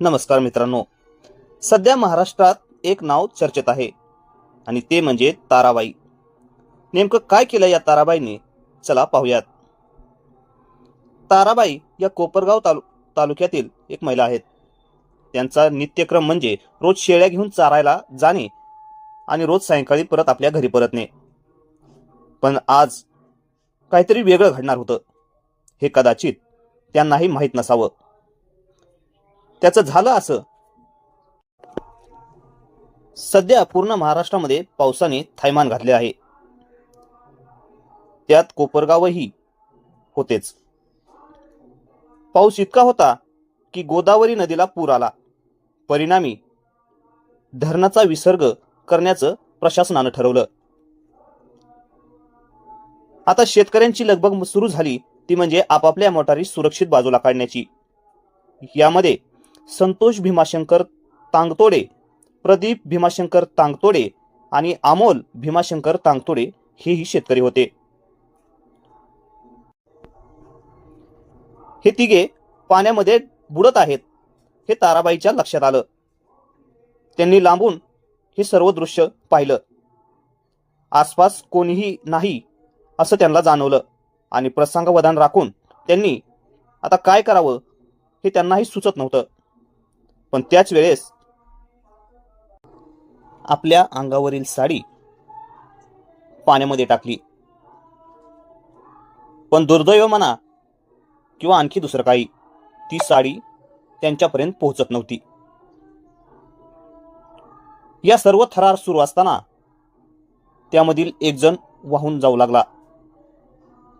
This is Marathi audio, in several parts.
नमस्कार मित्रांनो. सध्या महाराष्ट्रात एक नाव चर्चेत आहे आणि ते म्हणजे ताराबाई. नेमकं काय केलं या ताराबाईने? चला पाहूयात. ताराबाई या कोपरगाव तालु तालुक्यातील एक महिला आहेत. त्यांचा नित्यक्रम म्हणजे रोज शेळ्या घेऊन चारायला जाणे आणि रोज सायंकाळी परत आपल्या घरी परतणे. पण आज काहीतरी वेगळं घडणार होतं. हे कदाचित त्यांनाही माहीत नसावं. त्याचं झालं असं. सध्या पूर्ण महाराष्ट्रामध्ये पावसाने थैमान घातले आहे. त्यात कोपरगावही होतेच. पाऊस इतका होता की गोदावरी नदीला पूर आला. परिणामी धरणाचा विसर्ग करण्याचं प्रशासनानं ठरवलं. आता शेतकऱ्यांची लगबग सुरू झाली ती म्हणजे आपापल्या मोटारी सुरक्षित बाजूला काढण्याची. यामध्ये संतोष भीमाशंकर तांगतोडे प्रदीप भीमाशंकर तांगतोडे आणि अमोल भीमाशंकर तांगतोडे हेही शेतकरी होते. हे तिघे पाण्यामध्ये बुडत आहेत हे ताराबाईच्या लक्षात आलं. त्यांनी लांबून हे सर्व दृश्य पाहिलं. आसपास कोणीही नाही असं त्यांना जाणवलं आणि प्रसंगवधान राखून त्यांनी आता काय करावं हे त्यांनाही सुचत नव्हतं. पण त्याच वेळेस आपल्या अंगावरील साडी पाण्यामध्ये टाकली. पण दुर्दैव म्हणा किंवा आणखी दुसरं काही ती साडी त्यांच्यापर्यंत पोहोचत नव्हती. या सर्व थरार सुरू असताना त्यामधील एक जण वाहून जाऊ लागला.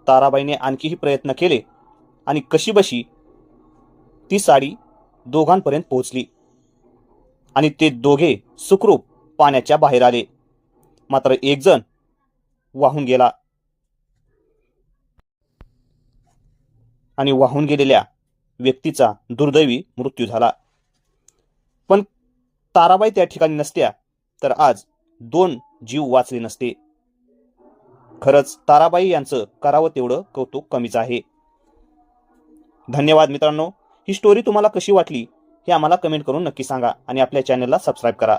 ताराबाईने आणखीही प्रयत्न केले आणि कशीबशी ती साडी दोघांपर्यंत पोहोचली. आणि ते दोघे सुखरूप पाण्याच्या बाहेर आले. मात्र एकजण वाहून गेला. आणि वाहून गेलेल्या व्यक्तीचा दुर्दैवी मृत्यू झाला. पण ताराबाई त्या ठिकाणी नसत्या तर आज दोन जीव वाचले नसते. खरंच ताराबाई यांचं करावं तेवढं कौतुक कमीच आहे. धन्यवाद मित्रांनो. ही स्टोरी तुम्हाला कशी वाटली हे आम्हाला कमेंट करून नक्की सांगा आणि आपल्या चॅनलला सबस्क्राईब करा.